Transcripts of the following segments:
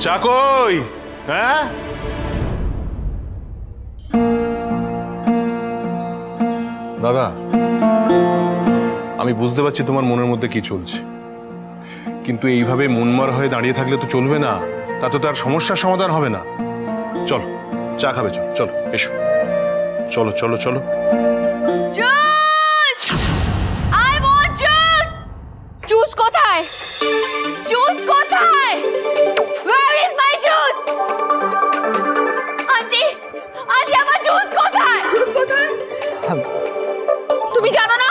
চা কই? হ্যাঁ? দাদা আমি বুঝতে পারছি তোমার মনের মধ্যে কি চলছে। কিন্তু এইভাবে মনমার হয়ে দাঁড়িয়ে থাকলে তো চলবে না তাতে তো আর সমস্যার সমাধান হবে না। চলো চা খাবে চলো চলো এসো। চলো চলো চলো। জুস! আই জুস! জুস কোথায়? জুস তুমি জানো না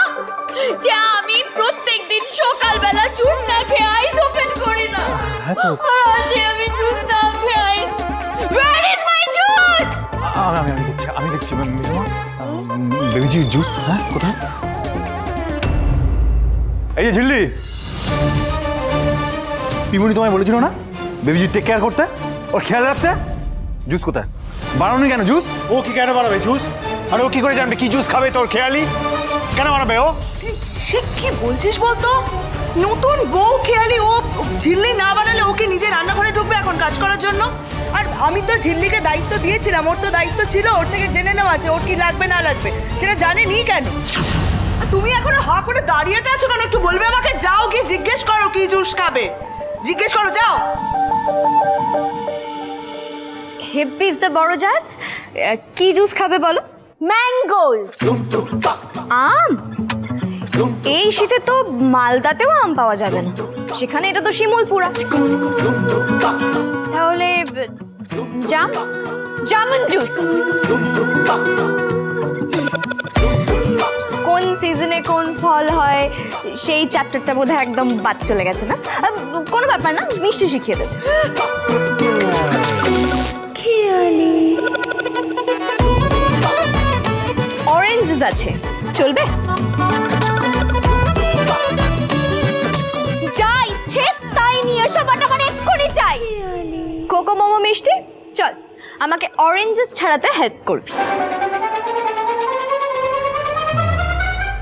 যে আমি প্রত্যেকদিন সকালবেলা জুস না খেয়ে আইস ওপেন করি না? হ্যাঁ তো। আর আজকে আমি জুস না খেয়ে আইস ওয়্যার ইজ মাই জুস আমি আমি আমি দেখছি আমি দেখছি মিজমা বেবিজি জুস হ্যাঁ কোথায়? এই যে ঝিল্লি। পিমুনি তোমায় বলেছিল না? বেবিজি টেক কেয়ার করতে ওর খেয়াল রাখতে? জুস কোথায়? বানাওনি কেন জুস? ও কি কেন বানাবে জুস? আর ও কি করে জানবে? কি জুস খাবে তোর খেয়ালি? কেন বানাবে ও? সে কি বলছিস বলতো? নতুন বউ খেয়ালি ও ঝিল্লি না বানালে ওকে নিজে রান্নাঘরে ঢুকবে এখন কাজ করার জন্য? আর আমি তো ঝিল্লিকে দায়িত্ব দিয়েছিলাম ওর তো দায়িত্ব ছিল ওর থেকে জেনে নেওয়া আছে ওর কি লাগবে না লাগবে। সেটা জানেনি কেন? তুমি এখন হা করে দাঁড়িয়েটা আছো কেন? একটু বলবে আমাকে যাও গিয়ে জিজ্ঞেস করো কি জুস খাবে। জিজ্ঞেস করো যাও। হেপি ইজ দ্য বড় জাস। কি জুস খাবে বলো? ম্যাঙ্গোস আম? এই শীতে তো মালদাতেও আম পাওয়া যাবে না। সেখানে এটা তো শিমুলপুরা তাহলে জাম? জামন জুস কোন সিজনে কোন ফল হয় সেই চ্যাপ্টারটা বোধহয় একদম বাদ চলে গেছে না? কোনো ব্যাপার না মিষ্টি শিখিয়ে দেবে। অরেঞ্জেস আছে। চলবে? যা ইচ্ছে তাই নিয়ে এসো, বাট আমার এক্ষুনি চাই। কোকো মোমো মিষ্টি? চল, আমাকে অরেঞ্জেস ছাড়াতে হেল্প করবি।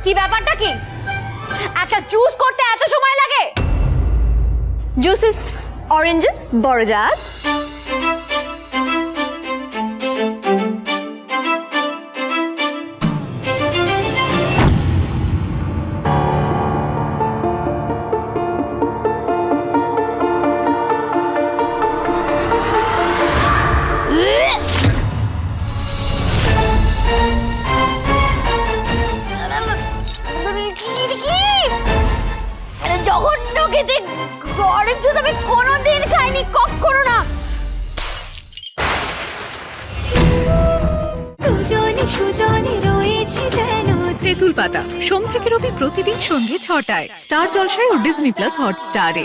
কি ব্যাপারটা কি? একটা জুস করতে এত সময় লাগে? জুসেস অরেঞ্জেস বড় খেতে অরেঞ্জ জুস আমি কোনোদিন খাইনি কখনো না। দুজনে সুজনে রয়েছে যেন। তেঁতুল পাতা সোম থেকে রবি প্রতিদিন সন্ধ্যে ছটায়। স্টার জলসায় ও ডিজনি প্লাস হটস্টারে।